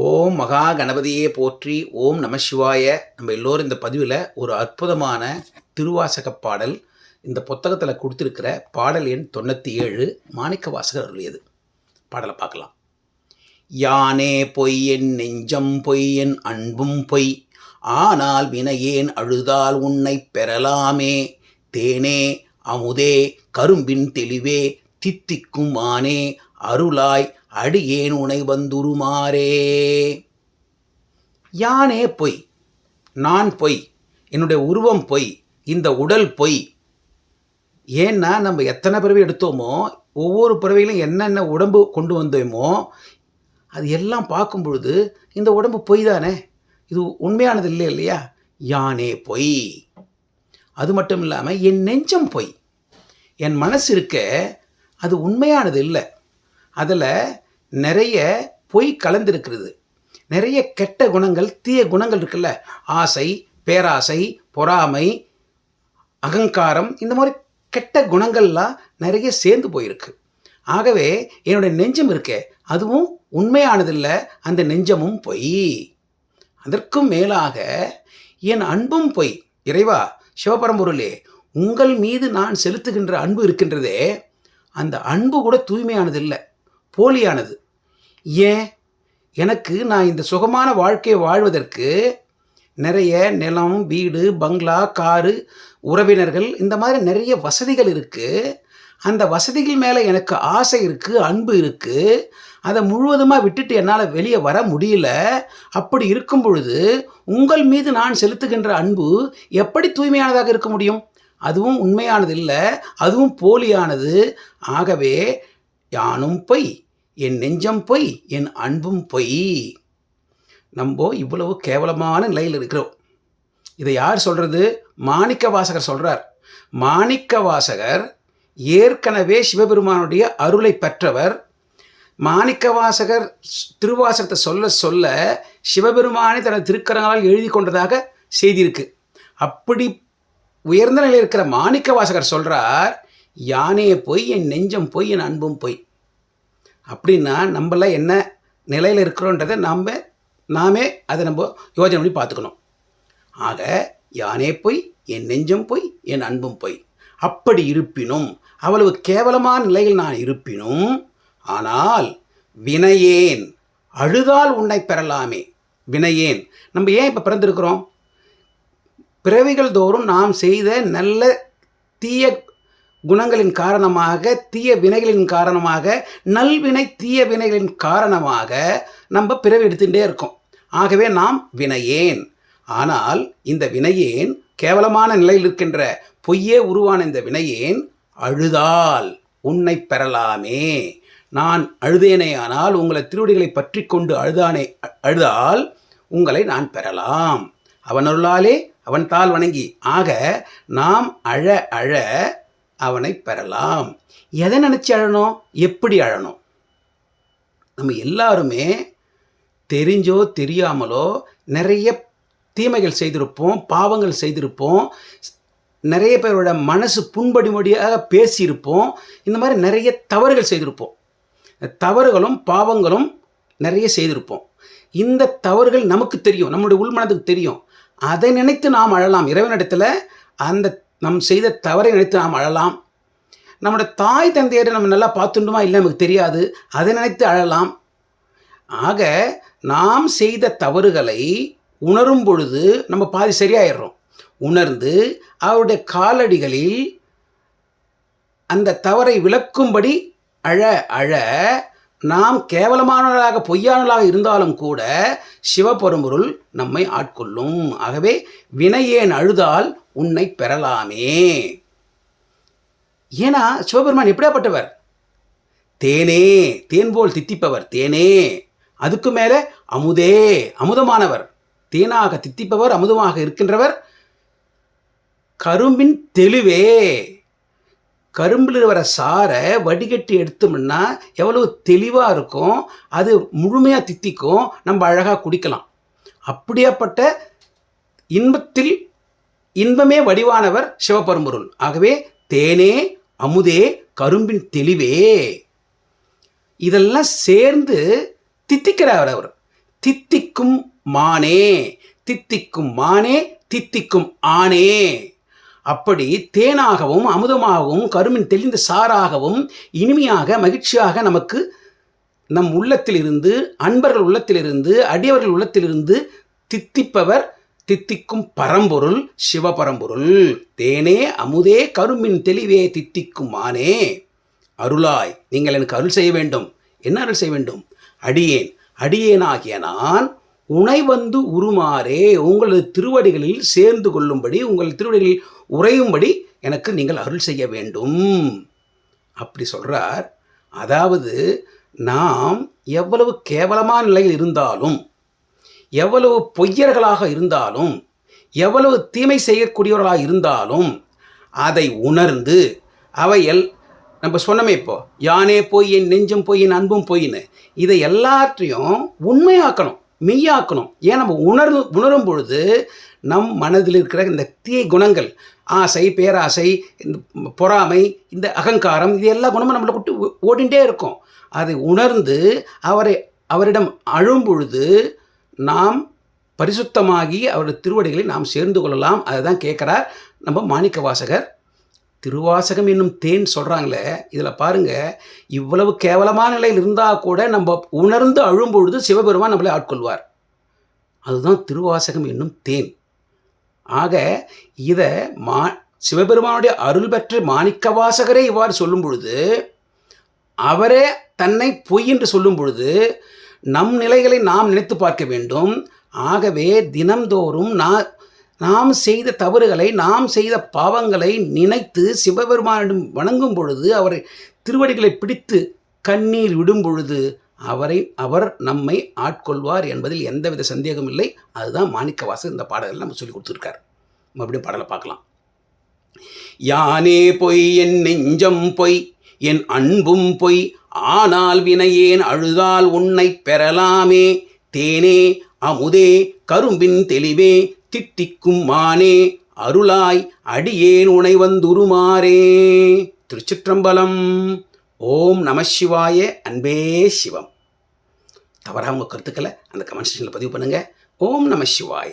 ஓம் மகா கணபதியே போற்றி ஓம் நம சிவாய. நம்ம எல்லோரும் இந்த பதிவில் ஒரு அற்புதமான திருவாசக பாடல் இந்த புத்தகத்தில் கொடுத்துருக்கிற பாடல் எண் தொண்ணூற்றி ஏழு மாணிக்க வாசகர் அருளியது. பாடலை பார்க்கலாம். யானே பொய் என் நெஞ்சம் பொய் என் அன்பும் பொய் ஆனால் வினையேன் அழுதால் உன்னை பெறலாமே. தேனே அமுதே கரும்பின் தெளிவே தித்திக்கும் மானே அருளாய் அடியேன் உனை வந்துருமாறே. யானே பொய் நான் பொய் என்னுடைய உருவம் பொய் இந்த உடல் பொய். ஏன்னா நம்ம எத்தனை பிறவி எடுத்தோமோ ஒவ்வொரு பிறவையிலும் என்னென்ன உடம்பு கொண்டு வந்தோமோ அது எல்லாம் பார்க்கும் பொழுது இந்த உடம்பு பொய் தானே? இது உண்மையானது இல்லை இல்லையா? யானே பொய். அது மட்டும் இல்லாமல் என் நெஞ்சம் பொய். என் மனசு இருக்க அது உண்மையானது இல்லை. அதில் நிறைய பொய் கலந்திருக்கிறது. நிறைய கெட்ட குணங்கள் தீய குணங்கள் இருக்குல்ல? ஆசை பேராசை பொறாமை அகங்காரம் இந்த மாதிரி கெட்ட குணங்கள்லாம் நிறைய சேர்ந்து போயிருக்கு. ஆகவே என்னுடைய நெஞ்சம் இருக்கே அதுவும் உண்மையானதில்லை அந்த நெஞ்சமும் பொய். அதற்கும் மேலாக என் அன்பும் பொய். இறைவா சிவபரம்பொருளே உங்கள் மீது நான் செலுத்துகின்ற அன்பு இருக்கின்றதே அந்த அன்பு கூட தூய்மையானது இல்லை போலியானது. ஏன்? எனக்கு நான் இந்த சுகமான வாழ்க்கையை வாழ்வதற்கு நிறைய நிலம் வீடு பங்களா காரு உறவினர்கள் இந்த மாதிரி நிறைய வசதிகள் இருக்குது அந்த வசதிகள் மேலே எனக்கு ஆசை இருக்குது அன்பு இருக்குது அதை முழுவதுமாக விட்டுட்டு என்னால் வெளியே வர முடியல. அப்படி இருக்கும் பொழுது உங்கள் மீது நான் செலுத்துகின்ற அன்பு எப்படி தூய்மையானதாக இருக்க முடியும்? அதுவும் உண்மையானது இல்லை அதுவும் போலியானது. ஆகவே யானும் பொய். என் நெஞ்சம் பொய் என் அன்பும் பொய். நம்ம இவ்வளவு கேவலமான நிலையில் இருக்கிறோம். இதை யார் சொல்கிறது மாணிக்க வாசகர் சொல்கிறார் மாணிக்க வாசகர் ஏற்கனவே சிவபெருமானுடைய அருளை பெற்றவர். மாணிக்க வாசகர் திருவாசகத்தை சொல்ல சொல்ல சிவபெருமானை தனது திருக்கரங்களால் எழுதி கொண்டதாக செய்திருக்கு. அப்படி உயர்ந்த நிலையில் இருக்கிற மாணிக்க வாசகர் சொல்கிறார் யானே பொய் என் நெஞ்சம் பொய் என் அன்பும் பொய். அப்படின்னா நம்மளாம் என்ன நிலையில் இருக்கிறோன்றதை நாம் நாமே அதை நம்ம யோஜனை பண்ணி பார்த்துக்கணும். ஆக யானே போய் என் நெஞ்சம் பொய் என் அன்பும் பொய். அப்படி இருப்பினும் அவ்வளவு கேவலமான நிலையில் நான் இருப்பினும் ஆனால் வினையேன். அழுதால் உன்னை பெறலாமே. வினையேன். நம்ம ஏன் இப்போ பிறந்திருக்கிறோம்? பிறவிகள் தோறும் நாம் செய்த நல்ல தீய குணங்களின் காரணமாக தீய வினைகளின் காரணமாக நல்வினை தீய வினைகளின் காரணமாக நம்ம பிறவி எடுத்துகிட்டே இருக்கோம். ஆகவே நாம் வினையேன். ஆனால் இந்த வினையேன் கேவலமான நிலையில் இருக்கின்ற பொய்யே உருவான இந்த வினையேன் அழுதால் உன்னை பெறலாமே. நான் அழுதேனே ஆனால் உங்களை திருவடிகளை பற்றி கொண்டு அழுதானே அழுதால் உங்களை நான் பெறலாம். அவனருளாலே அவன் தாள் வணங்கி. ஆக நாம் அழ அழ அவனை பெறலாம். எதை நினச்சி அழணும்? எப்படி அழணும்? நம்ம எல்லாருமே தெரிஞ்சோ தெரியாமலோ நிறைய தீமைகள் செய்திருப்போம் பாவங்கள் செய்திருப்போம் நிறைய பேரோட மனசு புண்படிமடியாக பேசியிருப்போம் இந்த மாதிரி நிறைய தவறுகள் செய்திருப்போம். தவறுகளும் பாவங்களும் நிறைய செய்திருப்போம். இந்த தவறுகள் நமக்கு தெரியும் நம்முடைய உள்மனத்துக்கு தெரியும். அதை நினைத்து நாம் அழலாம். இறைவனிடத்தில் அந்த நம் செய்த தவறை நினைத்து நாம் அழலாம். நம்மளோட தாய் தந்தையரை நம்ம நல்லா பார்த்துண்டுமா? இல்லை நமக்கு தெரியாது. அதை நினைத்து அழலாம். ஆக நாம் செய்த தவறுகளை உணரும் பொழுது நம்ம பாதி சரியாயிடுறோம். உணர்ந்து அவருடைய காலடிகளில் அந்த தவறை விளக்கும்படி அழ அழ நாம் கேவலமானவர்களாக பொய்யானவர்களாக இருந்தாலும் கூட சிவபெரும்பொருள் நம்மை ஆட்கொள்ளும். ஆகவே வினையேன் அழுதால் உன்னை பெறலாமே? ஏன்னா சிவபெருமான் எப்படியாப்பட்டவர்? தேனே தேன் போல் தித்திப்பவர் தேனே. அதுக்கு மேலே அமுதே அமுதமானவர். தேனாக தித்திப்பவர் அமுதமாக இருக்கின்றவர். கரும்பின் தெளிவே. கரும்பில் வர சாரை வடிகட்டி எடுத்தோம்னா எவ்வளவு தெளிவாக இருக்கும்? அது முழுமையாக தித்திக்கும். நம்ம அழகாக குடிக்கலாம். அப்படியாப்பட்ட இன்பத்தில் இன்பமே வடிவானவர் சிவபெரும்பொருள். ஆகவே தேனே அமுதே கரும்பின் தெளிவே. இதெல்லாம் சேர்ந்து தித்திக்கிறார் அவர். தித்திக்கும் மானே தித்திக்கும் மானே தித்திக்கும் ஆனே. அப்படி தேனாகவும் அமுதமாகவும் கருமின் தெளிந்த சாராகவும் இனிமையாக மகிழ்ச்சியாக நமக்கு நம் உள்ளத்திலிருந்து அன்பர்கள் உள்ளத்திலிருந்து அடியவர்கள் உள்ளத்திலிருந்து தித்திப்பவர் தித்திக்கும் பரம்பொருள் சிவபரம்பொருள். தேனே அமுதே கருமின் தெளிவே தித்திக்கும் மானே. அருளாய் நீங்கள் எனக்கு அருள் செய்ய வேண்டும். என்ன அருள் செய்ய வேண்டும்? அடியேன். அடியேனாகிய நான் உனை வந்து உருமாறே. உங்களது திருவடிகளில் சேர்ந்து கொள்ளும்படி உங்கள் திருவடிகளில் உறையும்படி எனக்கு நீங்கள் அருள் செய்ய வேண்டும். அப்படி சொல்கிறார் அதாவது நாம் எவ்வளவு கேவலமான நிலையில் இருந்தாலும் எவ்வளவு பொய்யர்களாக இருந்தாலும் எவ்வளவு தீமை செய்யக்கூடியவர்களாக இருந்தாலும் அதை உணர்ந்து அவையல் நம்ம சொன்னமே இப்போ யானே போய் என் நெஞ்சம் போய் என் அன்பும் போயின்னு இதை எல்லாற்றையும் உண்மையாக்கணும் மெய்யாக்கணும். ஏன் நம்ம உணர்வு உணரும் பொழுது நம் மனதில் இருக்கிற இந்த தீய குணங்கள் ஆசை பேராசை இந்த பொறாமை இந்த அகங்காரம் இது எல்லா குணமும் நம்மளை விட்டு ஓடிண்டே இருக்கும். அதை உணர்ந்து அவரை அவரிடம் அழும்பொழுது நாம் பரிசுத்தமாகி அவருடைய திருவடிகளை நாம் சேர்ந்து கொள்ளலாம். அதை தான் கேட்குறார் நம்ம மாணிக்க வாசகர் திருவாசகம் என்னும் தேன் சொல்கிறாங்களே இதில் பாருங்கள் இவ்வளவு கேவலமான நிலையில் இருந்தால் கூட நம்ம உணர்ந்து அழும்பொழுது சிவபெருமான் நம்மளை ஆட்கொள்வார். அதுதான் திருவாசகம் என்னும் தேன். ஆக இதை மா சிவபெருமானுடைய அருள் பெற்ற மாணிக்க வாசகரே இவ்வாறு சொல்லும் பொழுது அவரே தன்னை பொய் என்று சொல்லும் பொழுது நம் நிலைகளை நாம் நினைத்து பார்க்க வேண்டும். ஆகவே தினம்தோறும் நான் நாம் செய்த தவறுகளை நாம் செய்த பாவங்களை நினைத்து சிவபெருமானிடம் வணங்கும் பொழுது அவரை திருவடிகளை பிடித்து கண்ணீர் விடும் பொழுது அவரை அவர் நம்மை ஆட்கொள்வார் என்பதில் எந்தவித சந்தேகம் இல்லை. அதுதான் மாணிக்கவாசர் இந்த பாடலில் நம்ம சொல்லி கொடுத்துருக்கார். மறுபடியும் பாடலை பார்க்கலாம். யானே பொய் என் நெஞ்சம் பொய் என் அன்பும் பொய் ஆனால் வினையேன் அழுதால் உன்னை பெறலாமே. தேனே அமுதே கரும்பின் தெளிவே திட்டிக்கும் மானே அருளாய் அடியேன் உனை வந்துருமாறே. திருச்சிற்றம்பலம். ஓம் நம சிவாய அன்பே சிவம். தவறாக உங்கள் கருத்துக்களை அந்த கமெண்ட் செக்ஷனில் பதிவு பண்ணுங்கள் ஓம் நம சிவாய.